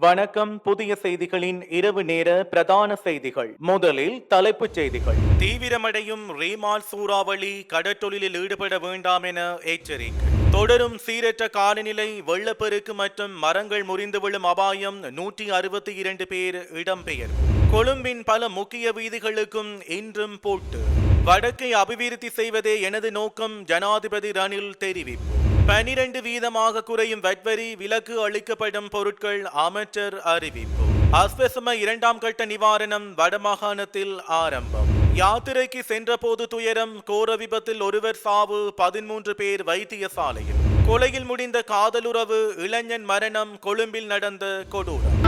வணக்கம். புதிய செய்திகளின் இரவு நேர பிரதான செய்திகள். முதலில் தலைப்புச் செய்திகள். தீவிரமடையும் ரீமால் சூறாவளி கடற்றொழிலில் ஈடுபட வேண்டாம் என எச்சரிக்கை. தொடரும் சீரற்ற காலநிலை வெள்ளப்பெருக்கு மற்றும் மரங்கள் முறிந்து விழும் அபாயம் நூற்றி அறுபத்தி இரண்டு பேர் இடம்பெயர். கொழும்பின் பல முக்கிய வீதிகளுக்கும் இன்றும் போட்டு. வடக்கை அபிவிருத்தி செய்வதே எனது நோக்கம் ஜனாதிபதி ரணில் தெரிவிப்பு. பனிரெண்டு வீதமாக குறையும் வட்வரி விலக்கு அளிக்கப்படும் பொருட்கள் அமைச்சர் அறிவிப்பு. அஸ்வசம இரண்டாம் கட்ட நிவாரணம் வடமாகாணத்தில் ஆரம்பம். யாத்திரைக்கு சென்றபோது துயரம் கோர விபத்தில் ஒருவர் சாவு பதிமூன்று பேர் வைத்தியசாலையில். கொலையில் முடிந்த காதலுறவு இளைஞன் மரணம் கொழும்பில் நடந்த கொடூரம்.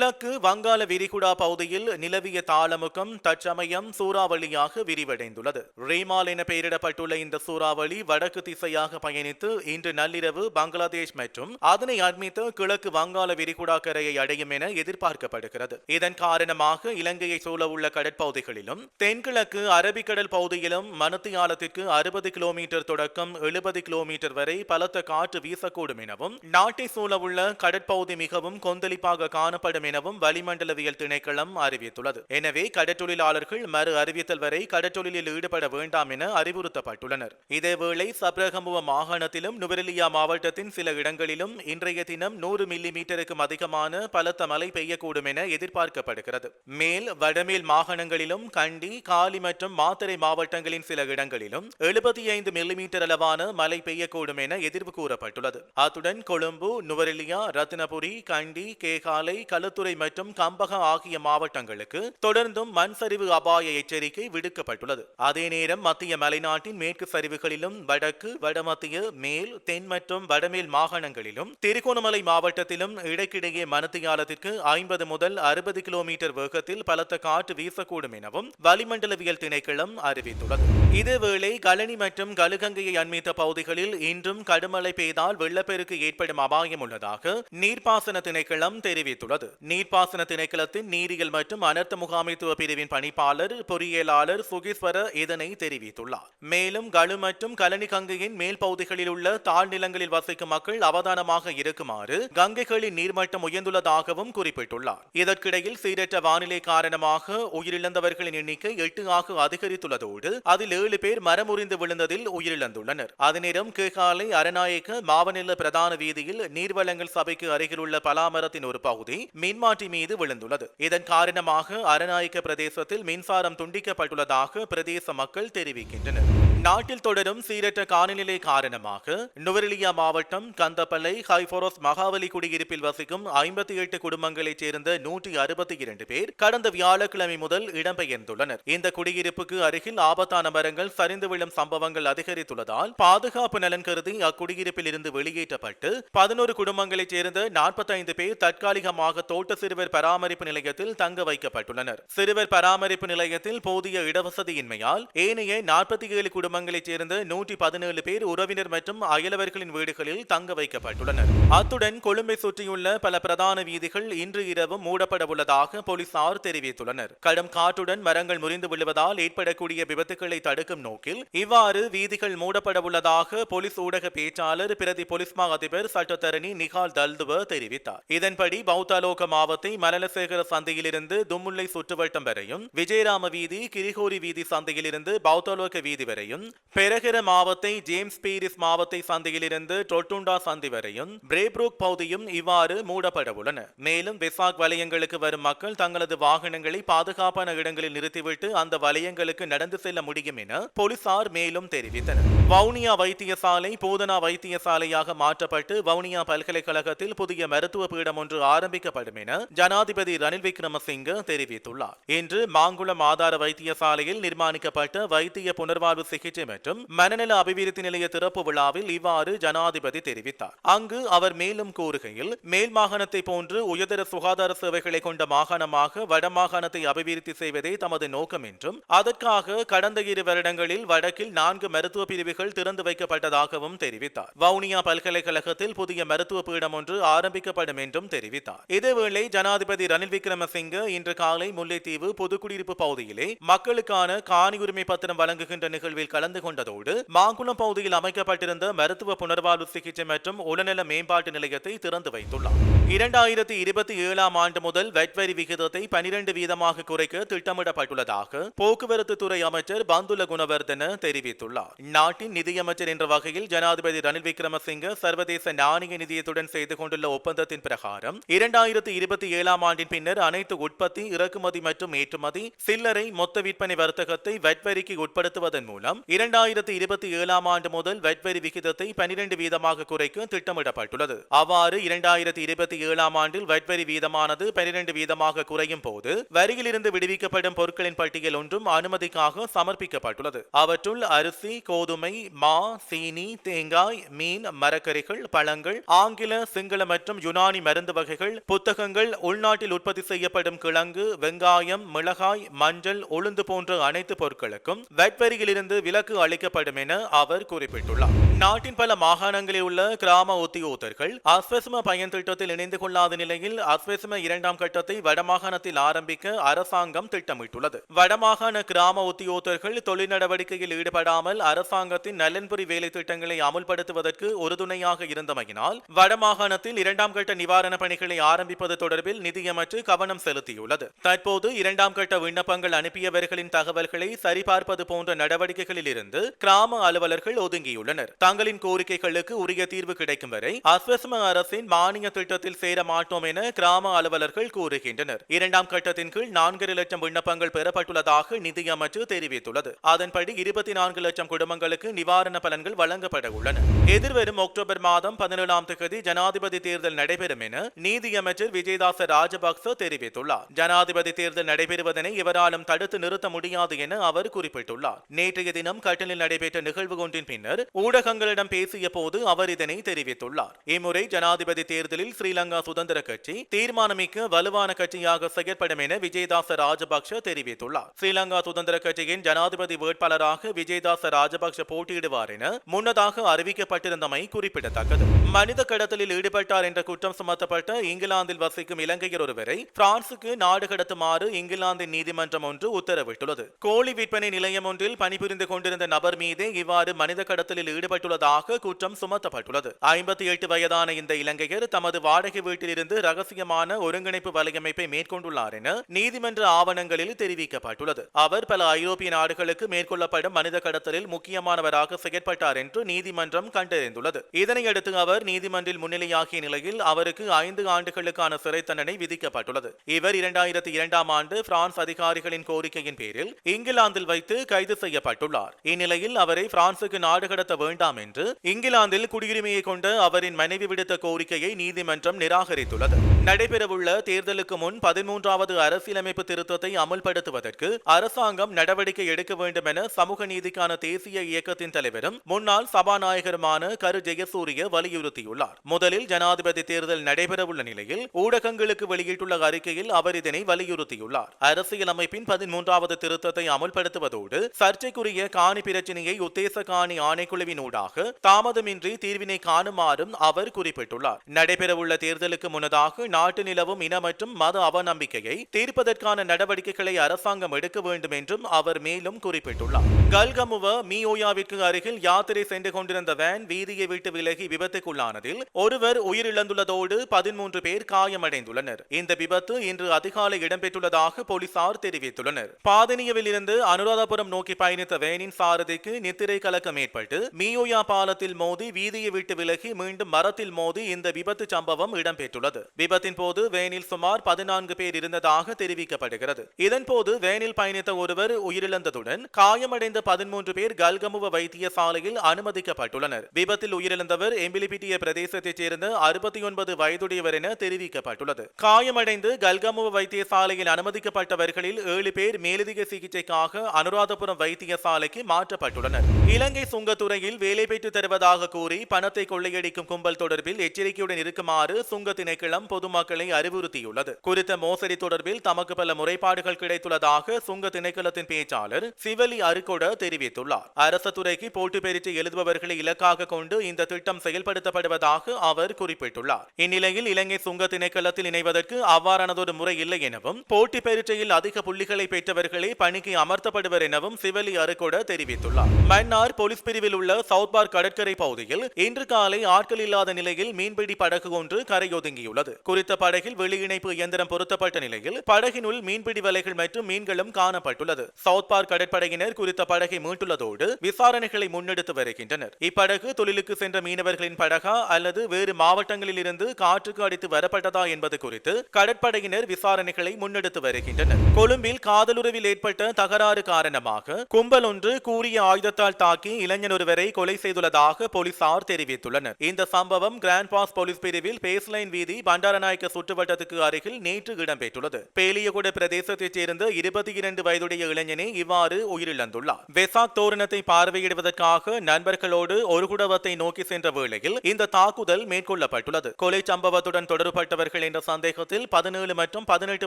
கிழக்கு வங்காள விரிகுடா பகுதியில் நிலவிய தாளமுகம் தற்சமயம் சூறாவளியாக விரிவடைந்துள்ளது. ரீமால் என பெயரிடப்பட்டுள்ள இந்த சூறாவளி வடக்கு திசையாக பயணித்து இன்று நள்ளிரவு பங்களாதேஷ் மற்றும் அதனை அண்மித்து கிழக்கு வங்காள விரிகுடா கரையை அடையும் என எதிர்பார்க்கப்படுகிறது. இதன் காரணமாக இலங்கையை சூழவுள்ள கடற்பகுதிகளிலும் தென்கிழக்கு அரபிக்கடல் பகுதியிலும் மணத்தியாலத்திற்கு அறுபது கிலோமீட்டர் தொடக்கம் எழுபது கிலோமீட்டர் வரை பலத்த காற்று வீசக்கூடும் எனவும் நாட்டை சூழவுள்ள கடற்பகுதி மிகவும் கொந்தளிப்பாக காணப்படும் எனவும் வளிமண்டலவியல் திணைக்களம் அறிவித்துள்ளது. எனவே கடற்றொழிலாளர்கள் மறு அறிவித்தல் வரை கடற்றொழிலில் ஈடுபட வேண்டாம் என அறிவுறுத்தப்பட்டுள்ளனர். இதேவேளை சப்ரகமுவ மாகாணத்திலும் நுவரெலியா மாவட்டத்தின் சில இடங்களிலும் இன்றைய தினம் நூறு மில்லி மீட்டருக்கும் அதிகமான பலத்த மழை பெய்யக்கூடும் என எதிர்பார்க்கப்படுகிறது. மேல் வடமேல் மாகாணங்களிலும் கண்டி காலி மற்றும் மாத்தறை மாவட்டங்களின் சில இடங்களிலும் எழுபத்தி ஐந்து மில்லிமீட்டர் அளவான மழை பெய்யக்கூடும் என எதிர்வு கூறப்பட்டுள்ளது. அத்துடன் கொழும்பு நுவரெலியா ரத்னபுரி கண்டி கேகாலை மயிலாடுதுறை மற்றும் கம்பகம் ஆகிய மாவட்டங்களுக்கு தொடர்ந்தும் மண் சரிவு அபாய எச்சரிக்கை விடுக்கப்பட்டுள்ளது. அதே நேரம் மத்திய மலைநாட்டின் மேற்கு சரிவுகளிலும் வடக்கு வடமத்திய மேல் தென் மற்றும் வடமேல் மாகாணங்களிலும் திருகோணமலை மாவட்டத்திலும் இடைக்கிடையே மனத்தியாலத்திற்கு ஐம்பது முதல் அறுபது கிலோமீட்டர் வேகத்தில் பலத்த காற்று வீசக்கூடும் எனவும் வளிமண்டலவியல் திணைக்களம் அறிவித்துள்ளது. இதேவேளை கழனி மற்றும் கழுகங்கையை அண்மித்த பகுதிகளில் இன்றும் கடுமழை பெய்தால் வெள்ளப்பெருக்கு ஏற்படும் அபாயம் உள்ளதாக நீர்ப்பாசன திணைக்களம் தெரிவித்துள்ளது. நீர்ப்பாசன திணைக்களத்தின் நீரியல் மற்றும் அனர்த்த முகாமைத்துவ பிரிவின் பணிப்பாளர் பொறியியலாளர் சுகீஸ்வர இதனை தெரிவித்துள்ளார். மேலும் கழு மற்றும் கலனி கங்கையின் மேல் பகுதிகளில் உள்ள தாழ்நிலங்களில் வசிக்கும் மக்கள் அவதானமாக இருக்குமாறு கங்கைகளின் நீர்மட்டம் உயர்ந்துள்ளதாகவும் குறிப்பிட்டுள்ளார். இதற்கிடையில் சீரற்ற வானிலை காரணமாக உயிரிழந்தவர்களின் எண்ணிக்கை எட்டு ஆக அதிகரித்துள்ளதோடு அதில் ஏழு பேர் மரமுறிந்து விழுந்ததில் உயிரிழந்துள்ளனர். அதேநேரம் கேகாலை அரநாயக்க மாவநில பிரதான வீதியில் நீர்வளங்கள் சபைக்கு அருகிலுள்ள பலாமரத்தின் ஒரு பகுதி மின்மாற்றி மீது விழுந்துள்ளது. இதன் காரணமாக அரநாயக்க பிரதேசத்தில் மின்சாரம் துண்டிக்கப்பட்டுள்ளதாக பிரதேச மக்கள் தெரிவிக்கின்றனர். நாட்டில் தொடரும் சீரற்ற காலநிலை காரணமாக நுவரெலியா மாவட்டம் கந்தப்பள்ளை ஹைபோரோஸ் மகாவலி குடியிருப்பில் வசிக்கும் ஐம்பத்தி எட்டு குடும்பங்களைச் சேர்ந்த நூற்றி அறுபத்தி இரண்டு பேர் கடந்த வியாழக்கிழமை முதல் இடம்பெயர்ந்துள்ளனர். இந்த குடியிருப்புக்கு அருகில் ஆபத்தான மரங்கள் சரிந்து விழும் சம்பவங்கள் அதிகரித்துள்ளதால் பாதுகாப்பு நலன் கருதி அக்குடியிருப்பில் இருந்து வெளியேற்றப்பட்டு பதினோரு குடும்பங்களைச் சேர்ந்த நாற்பத்தைந்து பேர் தற்காலிகமாக தோட்ட சிறுவர் பராமரிப்பு நிலையத்தில் தங்க வைக்கப்பட்டுள்ளனர். சிறுவர் பராமரிப்பு நிலையத்தில் போதிய இடவசதியின்மையால் ஏனைய நாற்பத்தி ஏழு குடும்பங்களைச் சேர்ந்த நூற்றி பதினேழு பேர் உறவினர் மற்றும் அயலவர்களின் வீடுகளில் தங்க வைக்கப்பட்டுள்ளனர். அத்துடன் கொழும்பை சுற்றியுள்ள பல பிரதான வீதிகள் இன்று இரவு மூடப்பட உள்ளதாக போலீசார் தெரிவித்துள்ளனர். கடும் காற்றுடன் மரங்கள் முறிந்து விழுவதால் ஏற்படக்கூடிய விபத்துகளை தடுக்கும் நோக்கில் இவ்வாறு வீதிகள் மூடப்பட உள்ளதாக போலீஸ் ஊடக பேச்சாளர் பிரதி போலீஸ் மா அதிபர் சட்டத்தரணி நிகால் தல்துவ தெரிவித்தார். இதன்படி பௌத்தாலோக மாவத்தை மலலசேகர சந்தையிலிருந்து தும்முல்லை சுற்றுவட்டம் வரையும் விஜயராம வீதி கிரிகோரி வீதி சந்தையிலிருந்து பௌத்தாலோக வீதி வரையும் வரையும் பெரகர மாவத்தை ஜேம்ஸ் பீரிஸ் மாவத்தை சந்தையிலிருந்து டொட்டுண்டா சந்தி வரையும் பிரேப்ரூக் பகுதியும் இவ்வாறு மூடப்பட உள்ளன. மேலும் விசாக் வலயங்களுக்கு வரும் மக்கள் தங்களது வாகனங்களை பாதுகாப்பான இடங்களில் நிறுத்திவிட்டு அந்த வலயங்களுக்கு நடந்து செல்ல முடியும் என போலீசார் மேலும் தெரிவித்தனர். வவுனியா வைத்தியசாலை போதனா வைத்தியசாலையாக மாற்றப்பட்டு வவுனியா பல்கலைக்கழகத்தில் புதிய மருத்துவ பீடம் ஒன்று ஆரம்பிக்கப்படும் என ஜனாதிபதி ரணில் விக்ரமசிங்க தெரிவித்துள்ளார். இன்று மாங்குளம் ஆதார வைத்தியசாலையில் நிர்மாணிக்கப்பட்ட வைத்திய புனர்வாழ்வு சிகிச்சை சிகிச்சை மற்றும் மனநல அபிவிருத்தி நிலைய திறப்பு விழாவில் இவ்வாறு ஜனாதிபதி தெரிவித்தார். அங்கு அவர் மேலும் கூறுகையில் மேல் மாகாணத்தை போன்று உயர்தர சுகாதார சேவைகளை கொண்ட மாகாணமாக வடமாகாணத்தை அபிவிருத்தி செய்வதே தமது நோக்கம் என்றும் அதற்காக கடந்த இரு வருடங்களில் வடக்கில் நான்கு மருத்துவ பிரிவுகள் திறந்து வைக்கப்பட்டதாகவும் தெரிவித்தார். வவுனியா பல்கலைக்கழகத்தில் புதிய மருத்துவ பீடம் ஒன்று ஆரம்பிக்கப்படும் என்றும் தெரிவித்தார். இதேவேளை ஜனாதிபதி ரணில் விக்ரமசிங்க இன்று காலை முல்லைத்தீவு பொதுக்குடியிருப்பு பகுதியிலே மக்களுக்கான காணி உரிமை பத்திரம் வழங்குகின்ற நிகழ்வில் கலந்து கொண்டதோடு மாங்குளம் பகுதியில் அமைக்கப்பட்டிருந்த மருத்துவ புனர்வாழ்வு சிகிச்சை மற்றும் உளநல மேம்பாட்டு நிலையத்தை திறந்து வைத்துள்ளார். இரண்டாயிரத்தி இருபத்தி ஏழாம் ஆண்டு முதல் வெட்வரி விகிதத்தை பனிரெண்டு வீதமாக குறைக்க திட்டமிடப்பட்டுள்ளதாக போக்குவரத்து துறை அமைச்சர் பந்துல குணவர்தன தெரிவித்துள்ளார். நாட்டின் நிதியமைச்சர் என்ற வகையில் ஜனாதிபதி ரணில் விக்ரமசிங்க சர்வதேச நாணய நிதியத்துடன் செய்து கொண்டுள்ள ஒப்பந்தத்தின் பிரகாரம் இரண்டாயிரத்தி இருபத்தி ஏழாம் ஆண்டின் பின்னர் அனைத்து உற்பத்தி இறக்குமதி மற்றும் ஏற்றுமதி சில்லறை மொத்த விற்பனை வர்த்தகத்தை வெட்வரிக்கு உட்படுத்துவதன் மூலம் இரண்டாயிரத்தி இருபத்தி ஏழாம் ஆண்டு முதல் வெட்வரி விகிதத்தை பனிரெண்டு வீதமாக குறைக்க திட்டமிடப்பட்டுள்ளது. அவ்வாறு இரண்டாயிரத்தி இருபத்தி ஏழாம் ஆண்டில் வெட்வரி வீதமானது பனிரெண்டு வீதமாக குறையும் போது வரியிலிருந்து விடுவிக்கப்படும் பொருட்களின் பட்டியல் ஒன்றும் அனுமதிக்காக சமர்ப்பிக்கப்பட்டுள்ளது. அவற்றுள் அரிசி கோதுமை மா சீனி தேங்காய் மீன் மரக்கறிகள் பழங்கள் ஆங்கில சிங்கள மற்றும் யுனானி மருந்து வகைகள் புத்தகங்கள் உள்நாட்டில் உற்பத்தி செய்யப்படும் கிழங்கு வெங்காயம் மிளகாய் மஞ்சள் உளுந்து போன்ற அனைத்து பொருட்களுக்கும் வெட்வரியிலிருந்து விலை விலக்கு அளிக்கப்படும் என அவர் குறிப்பிட்டுள்ளார். நாட்டின் பல மாகாணங்களில் உள்ள கிராம உத்தியோகத்தர்கள் அஸ்வசம பயன் திட்டத்தில் இணைந்து கொள்ளாத நிலையில் அஸ்வசம இரண்டாம் கட்டத்தை வடமாகாணத்தில் ஆரம்பிக்க அரசாங்கம் திட்டமிட்டுள்ளது. வடமாகாண கிராம உத்தியோகத்தர்கள் தொழில் நடவடிக்கையில் ஈடுபடாமல் அரசாங்கத்தின் நலன்புரி வேலை திட்டங்களை அமுல்படுத்துவதற்கு உறுதுணையாக இருந்தமையினால் வடமாகாணத்தில் இரண்டாம் கட்ட நிவாரண பணிகளை ஆரம்பிப்பது தொடர்பில் நிதியமைச்சு கவனம் செலுத்தியுள்ளது. தற்போது இரண்டாம் கட்ட விண்ணப்பங்கள் அனுப்பியவர்களின் தகவல்களை சரிபார்ப்பது போன்ற நடவடிக்கைகளில் இருந்து கிராம அலுவலர்கள் ஒதுங்கியுள்ளனர். தங்களின் கோரிக்கைகளுக்கு உரிய தீர்வு கிடைக்கும் வரை அஸ்வசம அரசின் மானிய திட்டத்தில் சேர மாட்டோம் என கிராம அலுவலர்கள் கூறுகின்றனர். இரண்டாம் கட்டத்தின் கீழ் நான்கரை லட்சம் விண்ணப்பங்கள் பெறப்பட்டுள்ளதாக நிதியமைச்சு தெரிவித்துள்ளது. அதன்படி இருபத்தி நான்கு லட்சம் குடும்பங்களுக்கு நிவாரண பலன்கள் வழங்கப்பட உள்ளன. எதிர்வரும் அக்டோபர் மாதம் பதினேழாம் தேதி ஜனாதிபதி தேர்தல் நடைபெறும் என நீதியமைச்சர் விஜயதாச ராஜபக்ச தெரிவித்துள்ளார். ஜனாதிபதி தேர்தல் நடைபெறுவதனை இவராலும் தடுத்து நிறுத்த முடியாது என அவர் குறிப்பிட்டுள்ளார். நேற்றைய தினம் தினம் கட்டணில் நடைபெற்ற நிகழ்வு ஒன்றின் பின்னர் ஊடகங்களிடம் பேசிய போது அவர் இதனை தெரிவித்துள்ளார். இம்முறை ஜனாதிபதி தேர்தலில் ஸ்ரீலங்கா சுதந்திர கட்சி தீர்மானமிக்க வலுவான கட்சியாக செயற்படும் என விஜயதாச ராஜபக்ஷ தெரிவித்துள்ளார். ஸ்ரீலங்கா சுதந்திர கட்சியின் ஜனாதிபதி வேட்பாளராக விஜயதாச ராஜபக்ஷ போட்டியிடுவார் என முன்னதாக அறிவிக்கப்பட்டிருந்தமை குறிப்பிடத்தக்கது. மனித கடத்தலில் ஈடுபட்டார் என்ற குற்றம் சுமத்தப்பட்ட இங்கிலாந்தில் வசிக்கும் இலங்கையர் ஒருவரை பிரான்சுக்கு நாடு கடத்துமாறு இங்கிலாந்தின் நீதிமன்றம் ஒன்று உத்தரவிட்டுள்ளது. கோழி விற்பனை நிலையம் ஒன்றில் பணிபுரிந்து கொண்டு கொண்டிருந்த நபர் மீதே இவ்வாறு மனித கடத்தலில் ஈடுபட்டுள்ளதாக குற்றம் சுமத்தப்பட்டுள்ளது. ஐம்பத்தி எட்டு வயதான இந்த இலங்கையர் தமது வாடகை வீட்டிலிருந்து ரகசியமான ஒருங்கிணைப்பு வலையமைப்பை மேற்கொண்டுள்ளார் என நீதிமன்ற ஆவணங்களில் தெரிவிக்கப்பட்டுள்ளது. அவர் பல ஐரோப்பிய நாடுகளுக்கு மேற்கொள்ளப்படும் மனித கடத்தலில் முக்கியமானவராக செயற்பட்டார் என்று நீதிமன்றம் கண்டறிந்துள்ளது. இதனையடுத்து அவர் நீதிமன்றில் முன்னிலையாகிய நிலையில் அவருக்கு ஐந்து ஆண்டுகளுக்கான சிறை தண்டனை விதிக்கப்பட்டுள்ளது. இவர் இரண்டாயிரத்தி இரண்டாம் ஆண்டு பிரான்ஸ் அதிகாரிகளின் கோரிக்கையின் பேரில் இங்கிலாந்தில் வைத்து கைது செய்யப்பட்டுள்ளார். இந்நிலையில் அவரை பிரான்சுக்கு நாடு கடத்த வேண்டாம் என்று இங்கிலாந்தில் குடியுரிமையை கொண்ட அவரின் மனைவி விடுத்த கோரிக்கையை நீதிமன்றம் நிராகரித்துள்ளது. நடைபெறவுள்ள தேர்தலுக்கு முன் பதிமூன்றாவது அரசியலமைப்பு திருத்தத்தை அமல்படுத்துவதற்கு அரசாங்கம் நடவடிக்கை எடுக்க வேண்டும் என சமூக நீதிக்கான தேசிய இயக்கத்தின் தலைவரும் முன்னாள் சபாநாயகருமான கரு ஜெயசூரிய வலியுறுத்தியுள்ளார். முதலில் ஜனாதிபதி தேர்தல் நடைபெறவுள்ள நிலையில் ஊடகங்களுக்கு வெளியிட்டுள்ள அறிக்கையில் அவர் இதனை வலியுறுத்தியுள்ளார். அரசியலமைப்பின் பதிமூன்றாவது திருத்தத்தை அமல்படுத்துவதோடு சர்ச்சைக்குரிய காணி பிரச்சினையை உத்தேச காணி ஆணைக்குழுவினூடாக தாமதமின்றி தீர்வினை காணுமாறும் அவர் குறிப்பிட்டுள்ளார். நடைபெறவுள்ள தேர்தலுக்கு முன்னதாக நாட்டு நிலவும் இன மற்றும் மத அவநம்பிக்கையை தீர்ப்பதற்கான நடவடிக்கைகளை அரசாங்கம் எடுக்க வேண்டும் என்றும் அவர் மேலும் குறிப்பிட்டுள்ளார். கல்கமுவ மியோயாவிற்கு அருகில் யாத்திரை சென்று கொண்டிருந்த வேன் வீதியை விட்டு விலகி விபத்துக்குள்ளானதில் ஒருவர் உயிரிழந்துள்ளதோடு பதிமூன்று பேர் காயமடைந்துள்ளனர். இந்த விபத்து இன்று அதிகாலை இடம்பெற்றுள்ளதாக போலீசார் தெரிவித்துள்ளனர். பாதனியவில் இருந்து அனுராதபுரம் நோக்கி பயணித்த வேனின் சாரதிக்கு நித்திரை கலக்கம் ஏற்பட்டு மியோயா பாலத்தில் மோதி வீதியை விட்டு விலகி மீண்டும் மரத்தில் மோதி இந்த விபத்து சம்பவம் இடம்பெற்றுள்ளது. விபத்தின் போது வேனில் சுமார் பதினான்கு பேர் இருந்ததாக தெரிவிக்கப்படுகிறது. இதன்போது வேனில் பயணித்த ஒருவர் உயிரிழந்ததுடன் காயமடைந்த பதிமூன்று பேர் கல்கமுவ வைத்தியசாலையில் அனுமதிக்கப்பட்டுள்ளனர். விபத்தில் உயிரிழந்தவர் எம்பிலிபிட்டிய பிரதேசத்தைச் சேர்ந்த அறுபத்தி ஒன்பது வயதுடையவர் என தெரிவிக்கப்பட்டுள்ளது. காயமடைந்து கல்கமுவ வைத்தியசாலையில் அனுமதிக்கப்பட்டவர்களில் ஏழு பேர் மேலதிக சிகிச்சைக்காக அனுராதபுரம் வைத்தியசாலைக்கு மாற்றப்பட்டுள்ளனர். இலங்கை சுங்கத்துறையில் வேலை பெற்று தருவதாக கூறி பணத்தை கொள்ளையடிக்கும் கும்பல் தொடர்பில் எச்சரிக்கையுடன் இருக்குமாறு சுங்க திணைக்களம் பொதுமக்களை அறிவுறுத்தியுள்ளது. குறித்த மோசடி தொடர்பில் தமக்கு பல முறைப்பாடுகள் கிடைத்துள்ளதாக சுங்க திணைக்களத்தின் பேச்சாளர் சிவலி அருகொட தெரிவித்துள்ளார். அரசு துறைக்கு போட்டி பரீட்சை எழுதுபவர்களை இலக்காக கொண்டு இந்த திட்டம் செயல்படுத்தப்படுவதாக அவர் குறிப்பிட்டுள்ளார். இந்நிலையில் இலங்கை சுங்க திணைக்களத்தில் இணைவதற்கு அவ்வாறானதொரு முறை இல்லை எனவும் போட்டி பரீட்சையில் அதிக புள்ளிகளை பெற்றவர்களே பணிக்கு அமர்த்தப்படுவர் எனவும் சிவலி அருகொட தெரிவித்துள்ளார். மன்னார் போலீஸ் பிரிவில் உள்ள சவுத் பார்க் கடற்கரை பகுதியில் இன்று காலை ஆட்கள் இல்லாத நிலையில் மீன்பிடி படகு ஒன்று கரையொதுங்கியுள்ளது. குறித்த படகில் வெளியிணைப்பு இயந்திரம் பொருத்தப்பட்ட நிலையில் படகினுள் மீன்பிடி வலைகள் மற்றும் மீன்களும் காணப்பட்டுள்ளது. சவுத் பார்க் கடற்படையினர் குறித்த படகை மீட்டுள்ளதோடு விசாரணைகளை முன்னெடுத்து வருகின்றனர். இப்படகு தொழிலுக்கு சென்ற மீனவர்களின் படகா அல்லது வேறு மாவட்டங்களில் இருந்து காற்றுக்கு அடித்து வரப்பட்டதா என்பது குறித்து கடற்படையினர் விசாரணைகளை முன்னெடுத்து வருகின்றனர். கொழும்பில் காதலுறவில் ஏற்பட்ட தகராறு காரணமாக கும்பல் ஒன்று கூறிய ஆயுதத்தால் தாக்கி இளைஞன் ஒருவரை கொலை செய்துள்ளதாக போலீசார் தெரிவித்துள்ளனர். இந்த சம்பவம் கிராண்ட் பாஸ் போலீஸ் பிரிவில் பேஸ்லைன் வீதி பண்டாரநாயக்க சுற்றுவட்டத்துக்கு அருகில் நேற்று இடம்பெற்றுள்ளது. பேலியகுட பிரதேசத்தைச் சேர்ந்த இருபத்தி இரண்டு வயதுடைய இளைஞனே இவ்வாறு உயிரிழந்துள்ளார். வெசாக் தோரணத்தை பார்வையிடுவதற்காக நண்பர்களோடு ஒரு குடவத்தை நோக்கி சென்ற வேளையில் இந்த தாக்குதல் மேற்கொள்ளப்பட்டுள்ளது. கொலை சம்பவத்துடன் தொடர்பட்டவர்கள் என்ற சந்தேகத்தில் பதினேழு மற்றும் பதினெட்டு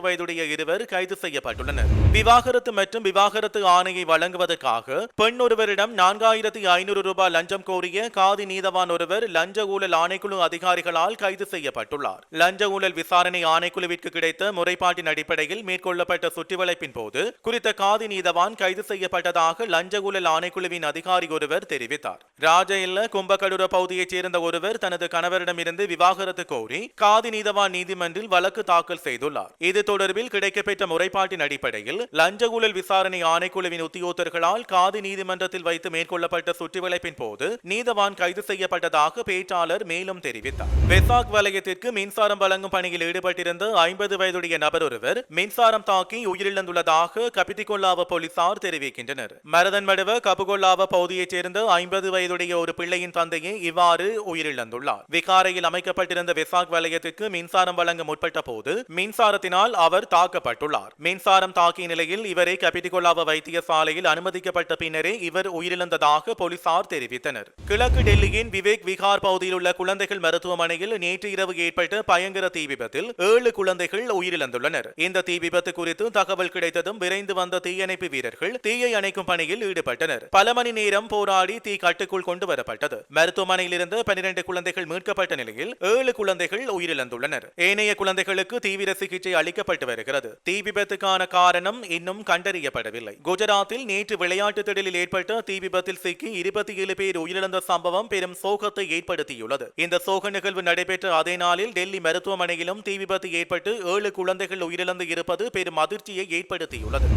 வயதுடைய இருவர் கைது செய்யப்பட்டுள்ளனர். விவாகரத்து மற்றும் விவாகரத்து ஆணையை வழங்குவதற்காக பெண் ஒருவரிடம் நான்காயிரத்தி ஐநூறு ரூபாய் லஞ்சம் கோரிய காதி நீதவான் ஒருவர் லஞ்ச ஊழல் ஆணைக்குழு அதிகாரிகளால் கைது செய்யப்பட்டுள்ளார். லஞ்ச ஊழல் விசாரணை ஆணைக்குழுவிற்கு கிடைத்த முறைப்பாட்டின் அடிப்படையில் மேற்கொள்ளப்பட்ட சுற்றிவளைப்பின் போது குறித்த காதி நீதவான் கைது செய்யப்பட்டதாக லஞ்ச ஊழல் ஆணைக்குழுவின் அதிகாரி ஒருவர் தெரிவித்தார். ராஜ இல்ல கும்பகடுர பகுதியைச் சேர்ந்த ஒருவர் தனது கணவரிடமிருந்து விவாகரத்து கோரி காதி நீதவான் நீதிமன்றில் வழக்கு தாக்கல் செய்துள்ளார். இது தொடர்பில் கிடைக்கப்பெற்ற முறைப்பாட்டின் அடிப்படையில் லஞ்ச ஊழல் விசாரணை ஆணைக்குழுவின் உத்தியோகத்தர்களால் சாதி நீதிமன்றத்தில் வைத்து மேற்கொள்ளப்பட்ட சுற்றிவளைப்பின் போது நீதவான் கைது செய்யப்பட்டதாக பேச்சாளர் மேலும் தெரிவித்தார். வெசாக் வலயத்திற்கு மின்சாரம் வழங்கும் பணியில் ஈடுபட்டிருந்த ஐம்பது வயதுடைய நபர் ஒருவர் மின்சாரம் தாக்கி உயிரிழந்துள்ளதாக கபிதிகொல்லாவ போலீசார் தெரிவிக்கின்றனர். மரதன்மடுவ கபுகொல்லாவ பகுதியைச் சேர்ந்த ஐம்பது வயதுடைய ஒரு பிள்ளையின் தந்தையை இவ்வாறு உயிரிழந்துள்ளார். விகாரையில் அமைக்கப்பட்டிருந்த வெசாக் வலயத்திற்கு மின்சாரம் வழங்க முற்பட்ட போது மின்சாரத்தினால் அவர் தாக்கப்பட்டுள்ளார். மின்சாரம் தாக்கிய நிலையில் இவரை கபிதிகொல்லாவ வைத்தியசாலையில் அனுமதிக்கப்பட்ட பின்னரே இவர் உயிரிழந்ததாக போலீசார் தெரிவித்தனர். கிழக்கு டெல்லியின் விவேக் விகார் பகுதியில் உள்ள குழந்தைகள் மருத்துவமனையில் நேற்று இரவு ஏற்பட்ட பயங்கர தீ விபத்தில் ஏழு குழந்தைகள் உயிரிழந்துள்ளனர். இந்த தீ விபத்து குறித்து தகவல் கிடைத்ததும் விரைந்து வந்த தீயணைப்பு வீரர்கள் தீயை அணைக்கும் பணியில் ஈடுபட்டனர். பல மணி நேரம் போராடி தீ கட்டுக்குள் கொண்டு வரப்பட்டது. மருத்துவமனையில் இருந்து பனிரெண்டு குழந்தைகள் மீட்கப்பட்ட நிலையில் ஏழு குழந்தைகள் உயிரிழந்துள்ளனர். ஏனைய குழந்தைகளுக்கு தீவிர சிகிச்சை அளிக்கப்பட்டு வருகிறது. தீ விபத்துக்கான காரணம் இன்னும் கண்டறியப்படவில்லை. குஜராத்தில் நேற்று விளையாட்டு திடலில் ஏற்பட்ட தீ விபத்தில் சிக்கி இருபத்தி ஏழு பேர் உயிரிழந்த சம்பவம் பெரும் சோகத்தை ஏற்படுத்தியுள்ளது. இந்த சோக நிகழ்வு நடைபெற்ற அதே நாளில் டெல்லி மருத்துவமனையிலும் தீ விபத்து ஏற்பட்டு ஏழு குழந்தைகள் உயிரிழந்து இருப்பது பெரும் அதிர்ச்சியை ஏற்படுத்தியுள்ளது.